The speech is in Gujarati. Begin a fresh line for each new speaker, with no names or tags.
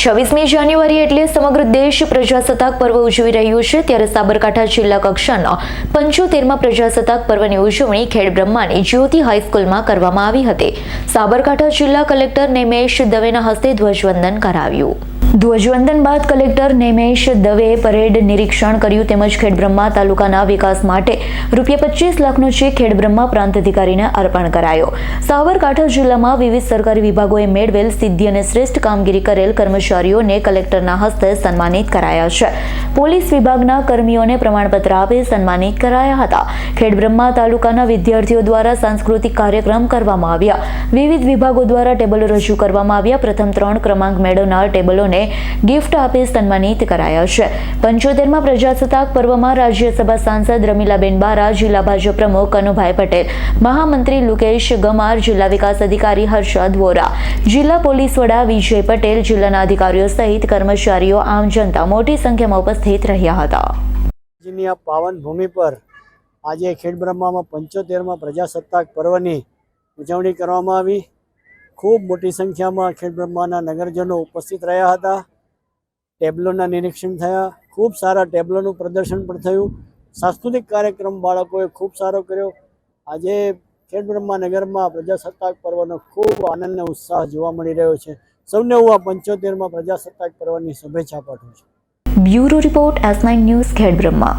છવ્વીસમી જાન્યુઆરી એટલે સમગ્ર દેશ પ્રજાસત્તાક પર્વ ઉજવી રહ્યું છે. ત્યારે સાબરકાંઠા જિલ્લા કક્ષાનો પંચોતેરમાં પ્રજાસત્તાક પર્વની ઉજવણી ખેડબ્રહ્માની જ્યોતિ હાઈસ્કૂલમાં કરવામાં આવી હતી. સાબરકાંઠા જિલ્લા કલેક્ટર નિમેશ દવેના હસ્તે ધ્વજવંદન કરાવ્યું. ધ્વજવંદન બાદ કલેક્ટર નિમેશ દવેએ પરેડ નિરીક્ષણ કર્યું તેમજ ખેડબ્રહ્મા તાલુકાના વિકાસ માટે રૂપિયા પચીસ લાખનો ચેક ખેડબ્રહ્મા પ્રાંત અધિકારીને અર્પણ કરાયો. સાબરકાંઠા જિલ્લામાં વિવિધ સરકારી વિભાગોએ મેળવેલ સિદ્ધિ અને શ્રેષ્ઠ કામગીરી કરેલ કર્મચારીઓને કલેક્ટરના હસ્તે સન્માનિત કરાયા છે. પોલીસ વિભાગના કર્મીઓને પ્રમાણપત્ર આપી સન્માનિત કરાયા હતા. ખેડબ્રહ્મા તાલુકાના વિદ્યાર્થીઓ દ્વારા સાંસ્કૃતિક કાર્યક્રમ કરવામાં આવ્યા. વિવિધ વિભાગો દ્વારા ટેબલો રજૂ કરવામાં આવ્યા. પ્રથમ ત્રણ ક્રમાંક મેળવનાર ટેબલોને ગિફ્ટ આપી સન્માનિત કરાયા છે. પંચોતેરમાં પ્રજાસત્તાક પર્વમાં રાજ્યસભા સાંસદ રમીલાબેન બારા, જિલ્લા ભાજપ પ્રમુખ કનુભાઈ પટેલ, મહામંત્રી લુકેશ ગમાર, જિલ્લા વિકાસ અધિકારી હર્ષદ વોરા, જિલ્લા પોલીસ વડા વિજય પટેલ, જિલ્લાના અધિકારીઓ સહિત કર્મચારીઓ આમ જનતા મોટી સંખ્યામાં ઉપસ્થિત રહ્યા હતા.
પાવન ભૂમિ પર આજે ખેડબ્રહ્મામાં પંચોતેરમાં પ્રજાસત્તાક પર્વની ઉજવણી કરવામાં આવી. ખૂબ મોટી સંખ્યામાં ખેડબ્રહ્માના નગરજનો ઉપસ્થિત રહ્યા હતા. ટેબ્લોના નિરીક્ષણ થયા. ખૂબ સારા ટેબ્લોનું પ્રદર્શન પણ થયું. સાંસ્કૃતિક કાર્યક્રમ બાળકોએ ખૂબ સારો કર્યો. આજે ખેડબ્રહ્મા નગરમાં પ્રજાસત્તાક પર્વનો ખૂબ આનંદ અને ઉત્સાહ જોવા મળી રહ્યો છે. સૌને હું આ પંચોતેરમાં પ્રજાસત્તાક પર્વની શુભેચ્છા પાઠવું છું.
Bureau report S nine news Khedbrahma